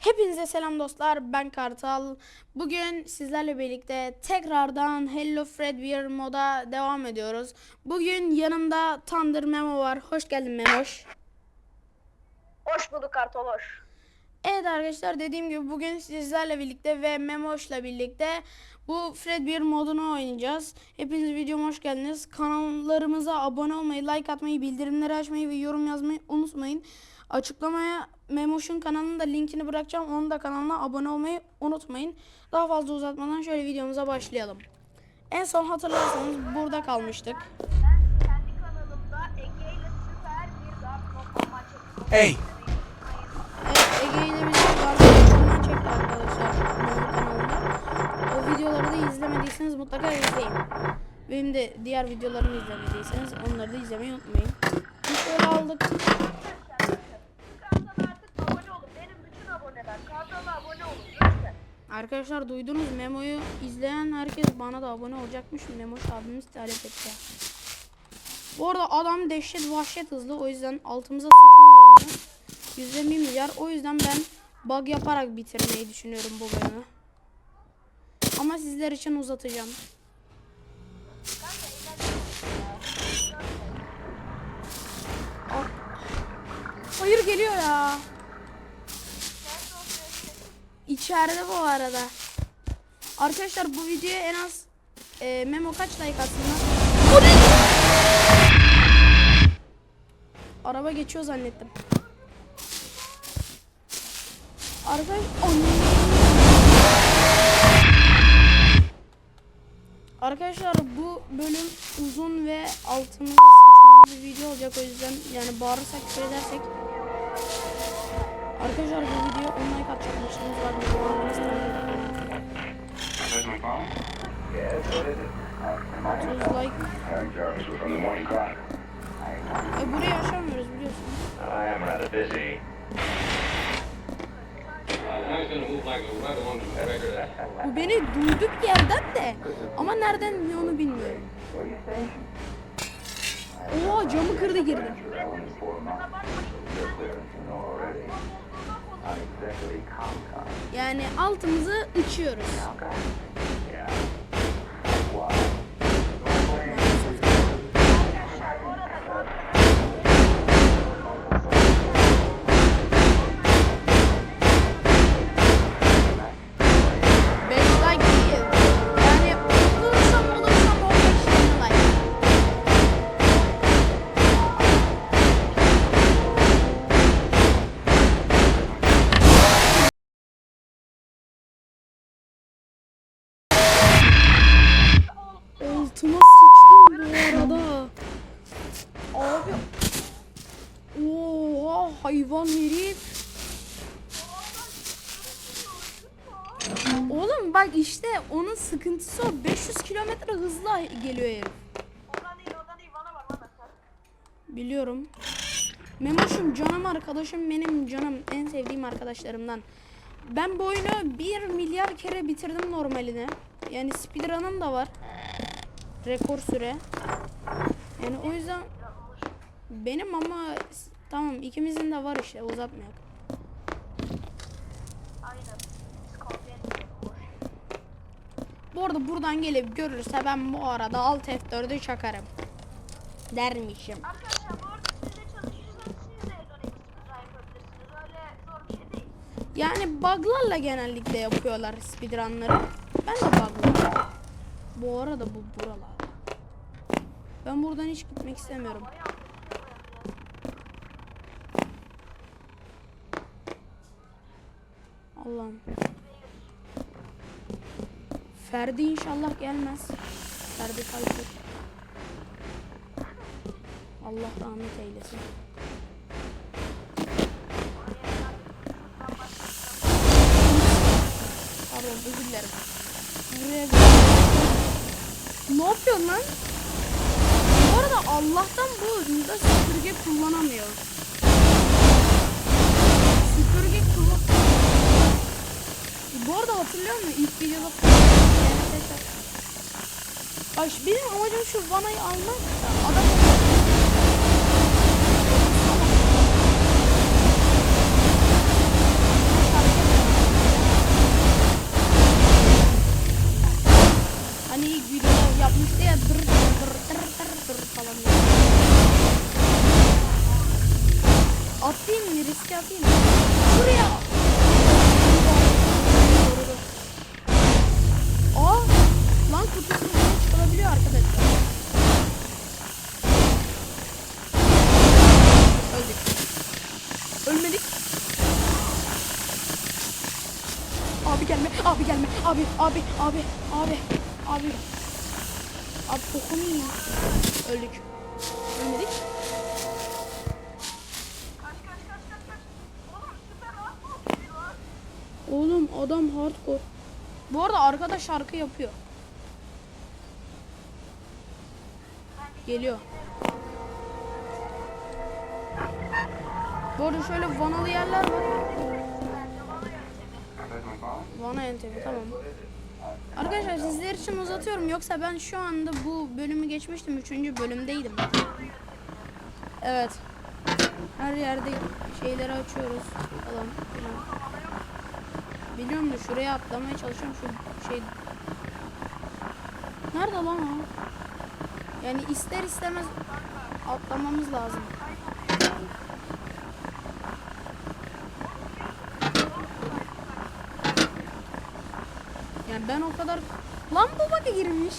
Hepinize selam dostlar. Ben Kartal. Bugün sizlerle birlikte tekrardan Hello Fredbear moda devam ediyoruz. Bugün yanımda Thunder Memo var. Hoş geldin Memoş. Hoş bulduk Kartoloş. Evet arkadaşlar dediğim gibi bugün sizlerle birlikte ve Memoş'la birlikte bu Fredbear modunu oynayacağız. Hepiniz videoma hoş geldiniz. Kanallarımıza abone olmayı, like atmayı, bildirimleri açmayı ve yorum yazmayı unutmayın. Açıklamaya Memoş'un kanalının da linkini bırakacağım. Onun da kanalına abone olmayı unutmayın. Daha fazla uzatmadan şöyle videomuza başlayalım. En son hatırlarsanız burada kalmıştık. Hey, Evet Ege ile birlikte arkadaşlarından çekti arkadaşlar benim kanalımda. O videoları da izlemediyseniz mutlaka izleyin. Benim de diğer videolarımı izlemediyseniz onları da izlemeyi unutmayın. Bir şöyle aldık. Kartal'a artık abone olun. Benim bütün Kartal'a abone olun lütfen. Arkadaşlar duydunuz Memo'yu izleyen herkes bana da abone olacakmış. Memo abimiz talep etti. Bu arada adam dehşet vahşet hızlı. O yüzden altımıza sıçma oranı yüzde milyar. O yüzden ben bug yaparak bitirmeyi düşünüyorum bu bölümü. Ama sizler için uzatacağım. Ah. Hayır geliyor ya. İçeride bu arada. Arkadaşlar bu videoya en az e, Memo kaç like ne? Araba geçiyor zannettim. Arkadaş. Arkadaşlar bu bölüm uzun ve altımıza sıçmalı bir video olacak o yüzden yani bağırırsak küfür edersek Arkadaşlar bu video 10 like atacakmışsınız var? 30 like. E burayı aşamıyoruz biliyorsun. I am rather busy. Bu beni duyduk yerden de ama nereden onu bilmiyorum. Oha camı kırdı girdi. Yani altımızı içiyoruz. O. 500 kilometre hızla geliyor herif. Oradan değil oradan değil bana bak bana bak. Biliyorum. Memoşum canım arkadaşım benim canım en sevdiğim arkadaşlarımdan. Ben bu oyunu 1 milyar kere bitirdim normalini. Yani speedrun'ım da var. Rekor süre. Yani o yüzden benim ama tamam ikimizin de var işte uzatmayak. Bu arada buradan gelip görürse ben bu arada alt F4'ü çakarım. Dermişim. Arkadaşlar bu arada siz de çalışırsanız siz de Egon Express'a yapabilirsiniz. Öyle zor bir şey değil. Yani bug'larla genellikle yapıyorlar speedrunları. Ben de bug'larla. Bu arada bu buralar. Ben buradan hiç gitmek istemiyorum. Allah'ım. Ferdi inşallah gelmez. Ferdi Tayfur. Allah rahmet eylesin. Pardon özür dilerim. Buraya Ne yapıyorsun lan? Bu arada Allah'tan bu oyunda süpürge kullanamıyor. Süpürge kullan... Bu arada hatırlıyor musun ilk videoda. Bak benim amacım şu vanayı almak. Adam Abi gelme, abi abi, abi, abi, abi, abi. Kokunu yiyin. Öldük. Ölmedik. Oğlum adam hardcore. Bu arada arkada şarkı yapıyor. Geliyor. Bu arada şöyle vanalı yerler var. Vana yöntemi tamam. Arkadaşlar sizler için uzatıyorum yoksa ben şu anda bu bölümü geçmiştim. Üçüncü bölümdeydim. Evet. Her yerde şeyleri açıyoruz. Filan. Biliyorum da şuraya atlamaya çalışıyorum şu şey. Nerede lan o? Yani ister istemez atlamamız lazım. Ben o kadar... Lan bu baka girmiş.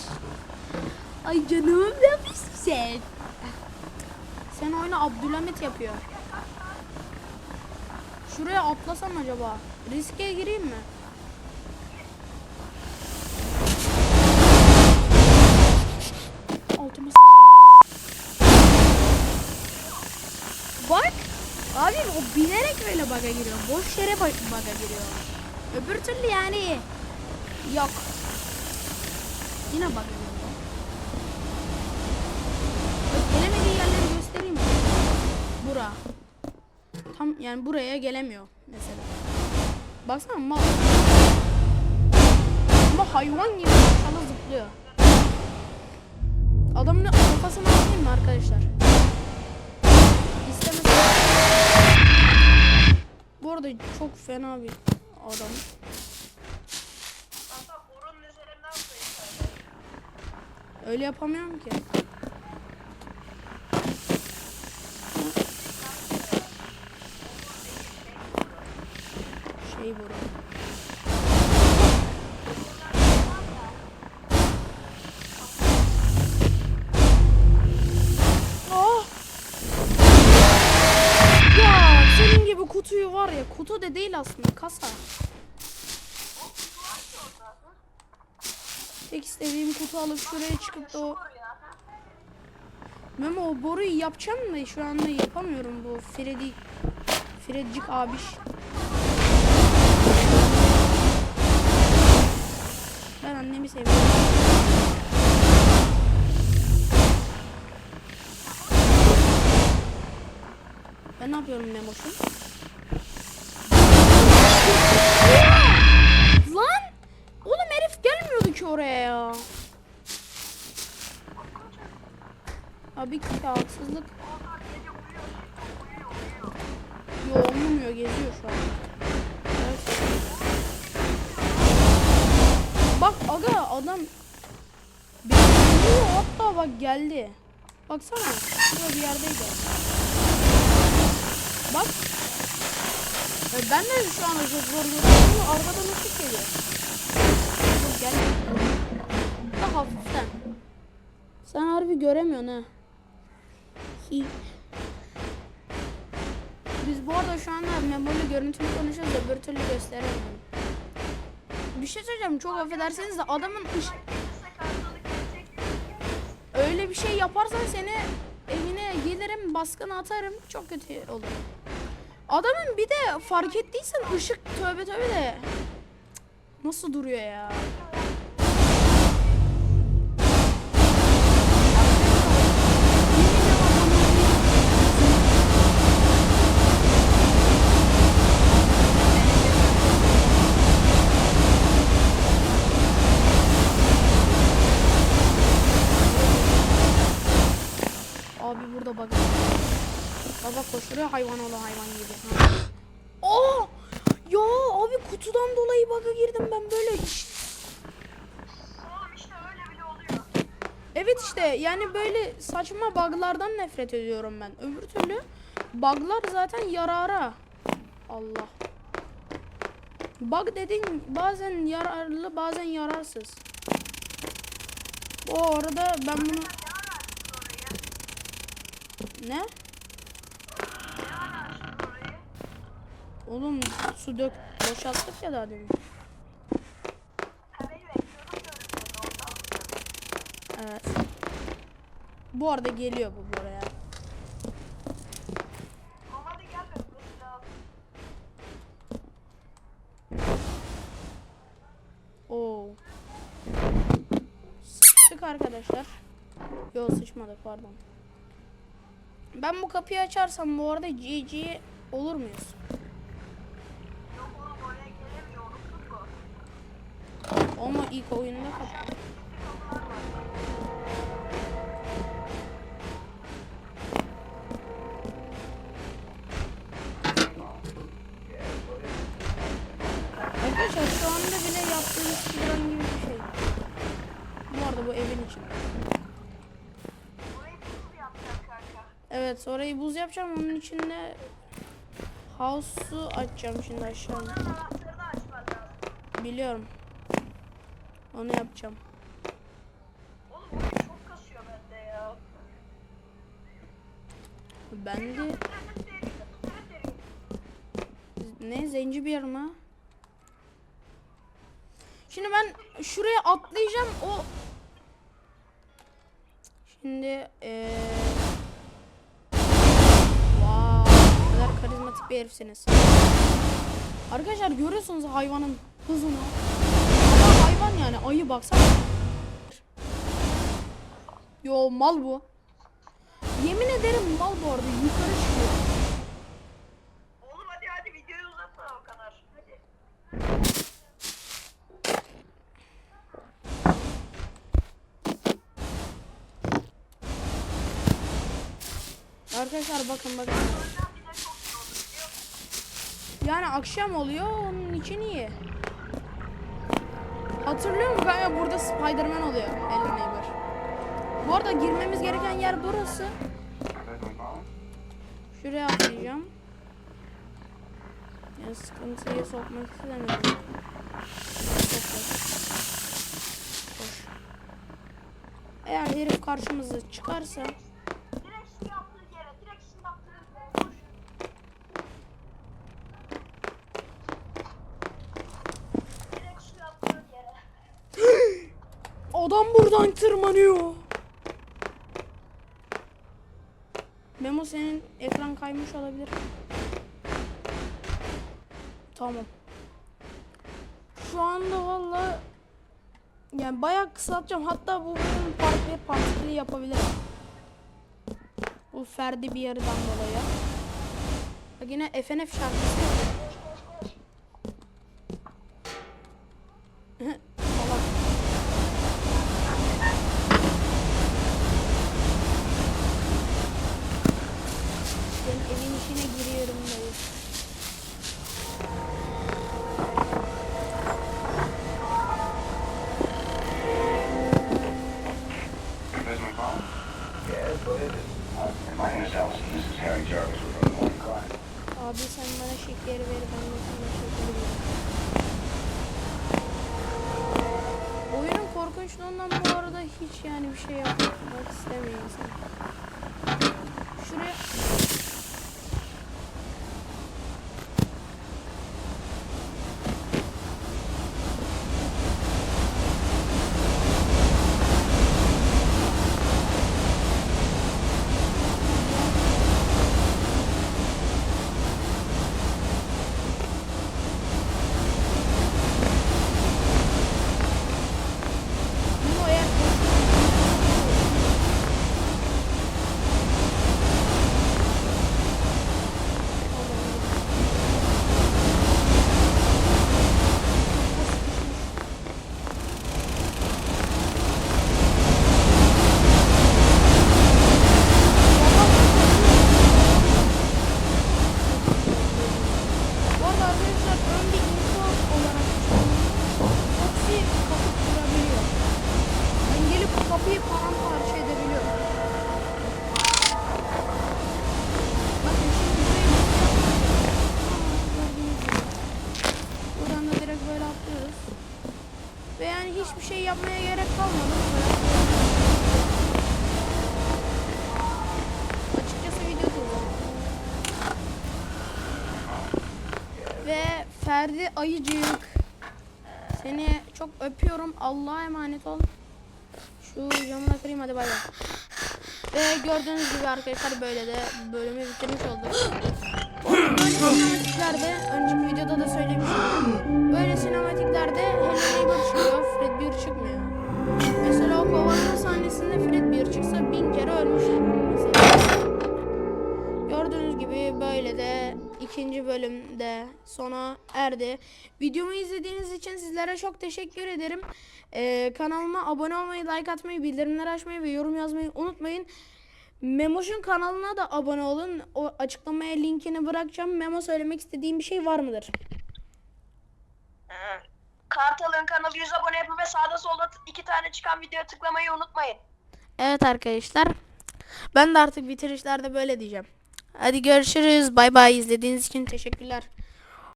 Ay canım ne yapıyorsun sen? Sen oyunu Abdülhamit yapıyor. Şuraya atlasam acaba? Riske gireyim mi? Altıma. Bak. Abi o bilerek böyle baga giriyor. Boş yere ba- baga giriyor. Öbür türlü yani yok. Yine. Bak, gelemediği yerleri göstereyim mi? Bura. Tam yani buraya gelemiyor mesela. Baksana mal. Ama hayvan gibi aşağıda zıplıyor. Adamın kafasını atayım mı arkadaşlar? İstemez. Bu arada çok fena bir adam. Öyle yapamıyorum ki. Şey bu. Ah! Ya senin gibi kutuyu var ya kutu da değil aslında kasa. Tek istediğim kutu alıp şuraya çıkıp da o. Memo o boruyu yapacağım da şu anda yapamıyorum bu Freddy Fredcik abiş. Ben annemi seviyorum. Ben ne yapıyorum Memo'şum? Oraya ya. Abi ki haksızlık. Yo uyumuyor geziyor şu an. Evet. Bak aga adam Bekliyor hatta bak geldi. Baksana şurada bir yerdeydi. Bak. Ya ben de şu anda çok zor görüyorum arkadan ışık geliyor. Gel. Hafiften. Sen harbi göremiyorsun ha. Biz bu arada şu anda memoli görüntülü konuşuyoruz da öbür türlü gösteremiyorum. Bir şey söyleyeceğim çok affedersiniz de adamın gelecek. öyle bir şey yaparsan seni evine gelirim baskına atarım çok kötü olur. Adamın bir de fark ettiysen ışık tövbe tövbe de nasıl duruyor ya? Abi burada bak. Baba koşturuyor hayvan oğlu hayvan gibi. Ha. Aa! Ya abi kutudan dolayı bug'a girdim ben böyle. Oğlum işte öyle bile oluyor. Evet işte yani böyle saçma bug'lardan nefret ediyorum ben. Öbür türlü bug'lar zaten yarara. Allah. Bug dediğin bazen yararlı bazen yararsız. Bu arada ben bunu... Ne? Oğlum su dök boşalttık ya daha demin. Evet. Bu arada geliyor bu buraya. Oo. Sıçtık arkadaşlar. Yo sıçmadık pardon. Ben bu kapıyı açarsam bu arada GG olur muyuz? Ama ilk oyunda kapı. Arkadaşlar şu anda bile yaptığımız speedrun gibi bir şey. Bu arada bu evin içinde. Evet orayı buz yapacağım onun içinde house'u açacağım şimdi aşağıda. Biliyorum. Onu yapacağım. Ben de ne zencibir mi? Şimdi ben şuraya atlayacağım o Şimdi eee Wow, kadar karizmatik bir herifsiniz. Arkadaşlar görüyorsunuz hayvanın hızını. Ama hayvan yani ayı baksana. Yo mal bu. Yemin ederim mal bu arada yukarı çıkıyor. Oğlum hadi hadi videoyu uzatma o kadar. Hadi. Arkadaşlar bakın bakın. Yani akşam oluyor onun için iyi. Hatırlıyor musun kanka burada Spider-Man oluyor Hello Neighbor. Bu arada girmemiz gereken yer burası. Şuraya atlayacağım. Yani sıkıntıya sokmak istemiyorum. Eğer herif karşımıza çıkarsa Direkt şu yaptığın yere, direkt şu yaptığın yere koş. Direkt şu yaptığın yere. Adam buradan tırmanıyor. Memo senin ekran kaymış olabilir. Tamam. Şu anda valla yani bayağı kısaltacağım. Hatta bu bölüm part 1 part 2 yapabilirim. Bu Ferdi bir yarıdan dolayı. Bak yine FNF şarkısı. Abi sen bana şekeri ver ben de sana şekeri veririm. Oyunun korkunçluğundan bu arada hiç yani bir şey yapmak istemiyor insan. Şuraya Memo eğer yani hiçbir şey yapmaya gerek kalmadı. Açıkçası video değil. Ve Ferdi Ayıcık. Seni çok öpüyorum. Allah'a emanet ol. Şu camını kırayım hadi bay bay. Ve gördüğünüz gibi arkadaşlar böyle de bölümü bitirmiş olduk. Böyle sinematiklerde önceki videoda da söylemiştim. Böyle sinematiklerde Hello Neighbor çıkıyor, Fred bir çıkmıyor. Mesela o kovalama sahnesinde Fred bir çıksa bin kere ölmüştür mesela. Gibi böyle de ikinci bölümde sona erdi. Videomu izlediğiniz için sizlere çok teşekkür ederim. Ee, kanalıma abone olmayı, like atmayı, bildirimleri açmayı ve yorum yazmayı unutmayın. Memoş'un kanalına da abone olun. O açıklamaya linkini bırakacağım. Memo söylemek istediğim bir şey var mıdır? Kartal'ın kanalı 100 abone yapın ve sağda solda iki tane çıkan videoya tıklamayı unutmayın. Evet arkadaşlar. Ben de artık bitirişlerde böyle diyeceğim. Hadi görüşürüz. Bay bay. İzlediğiniz için teşekkürler.